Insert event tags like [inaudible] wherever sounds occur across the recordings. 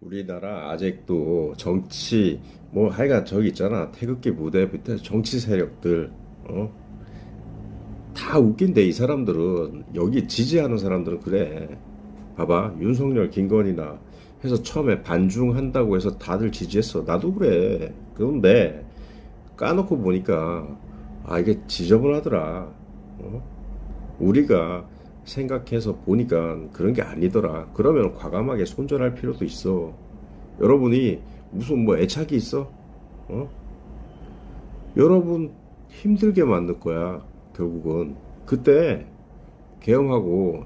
우리나라 아직도 정치 뭐 하여간 저기 있잖아. 태극기 무대 밑에 정치 세력들 어? 다 웃긴데 이 사람들은 여기 지지하는 사람들은 그래. 봐봐. 윤석열 김건희나 해서 처음에 반중한다고 해서 다들 지지했어. 나도 그래. 그런데 까놓고 보니까 아 이게 지저분하더라. 어? 우리가 생각해서 보니까 그런 게 아니더라. 그러면 과감하게 손절할 필요도 있어. 여러분이 무슨 뭐 애착이 있어? 어? 여러분 힘들게 만들 거야. 결국은 그때 계엄하고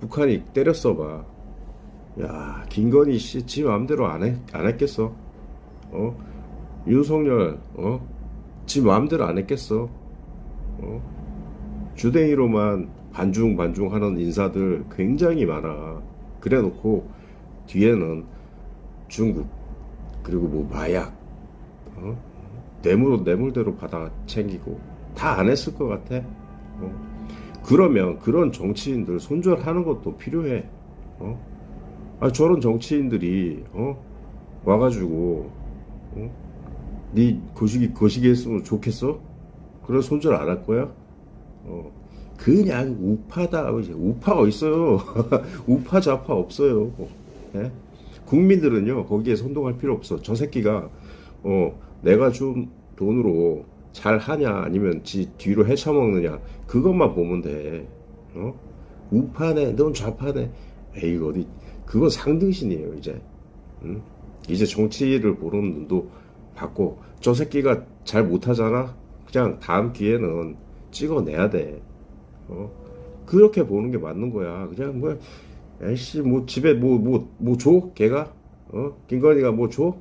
북한이 때렸어 봐. 야 김건희 씨 지 마음대로 안, 해, 안 했겠어? 어? 윤석열 어? 지 마음대로 안 했겠어? 어? 주댕이로만 반중 반중하는 인사들 굉장히 많아. 그래놓고 뒤에는 중국 그리고 뭐 마약 어? 뇌물 뇌물대로 받아 챙기고 다 안 했을 것 같아. 어? 그러면 그런 정치인들 손절하는 것도 필요해. 어? 아 저런 정치인들이 어? 와가지고 어? 네 거시기 거시기 했으면 좋겠어? 그래 손절 안 할 거야? 어, 그냥 우파다. 이제 우파 어딨어요? [laughs] 우파 좌파 없어요. 예? 국민들은요 거기에 선동할 필요 없어. 저 새끼가 어 내가 좀 돈으로 잘 하냐 아니면 지 뒤로 헤쳐먹느냐 그것만 보면 돼. 어? 우파네, 넌 좌파네. 에이 어디 그건 상등신이에요 이제. 응? 이제 정치를 보는 눈도 받고 저 새끼가 잘 못하잖아. 그냥 다음 기회는 찍어내야 돼. 어? 그렇게 보는 게 맞는 거야. 그냥 뭐, 에이씨, 뭐, 집에 뭐, 뭐, 뭐 줘? 걔가? 어? 김건희가 뭐 줘?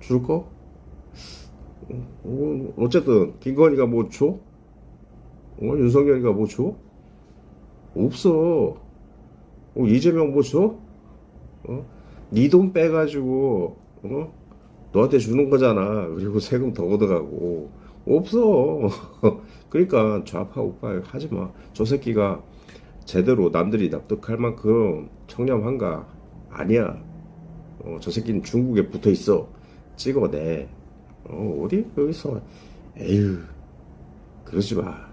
줄 거? 어, 어, 어쨌든, 김건희가 뭐 줘? 어? 윤석열이가 뭐 줘? 없어. 어, 이재명 뭐 줘? 어? 네 돈 빼가지고, 어? 너한테 주는 거잖아. 그리고 세금 더 걷어가고. 없어. [laughs] 그러니까 좌파 우파 하지 마. 저 새끼가 제대로 남들이 납득할 만큼 청렴한가? 아니야. 어, 저 새끼는 중국에 붙어 있어. 찍어내. 어, 어디 여기서 에휴 그러지 마.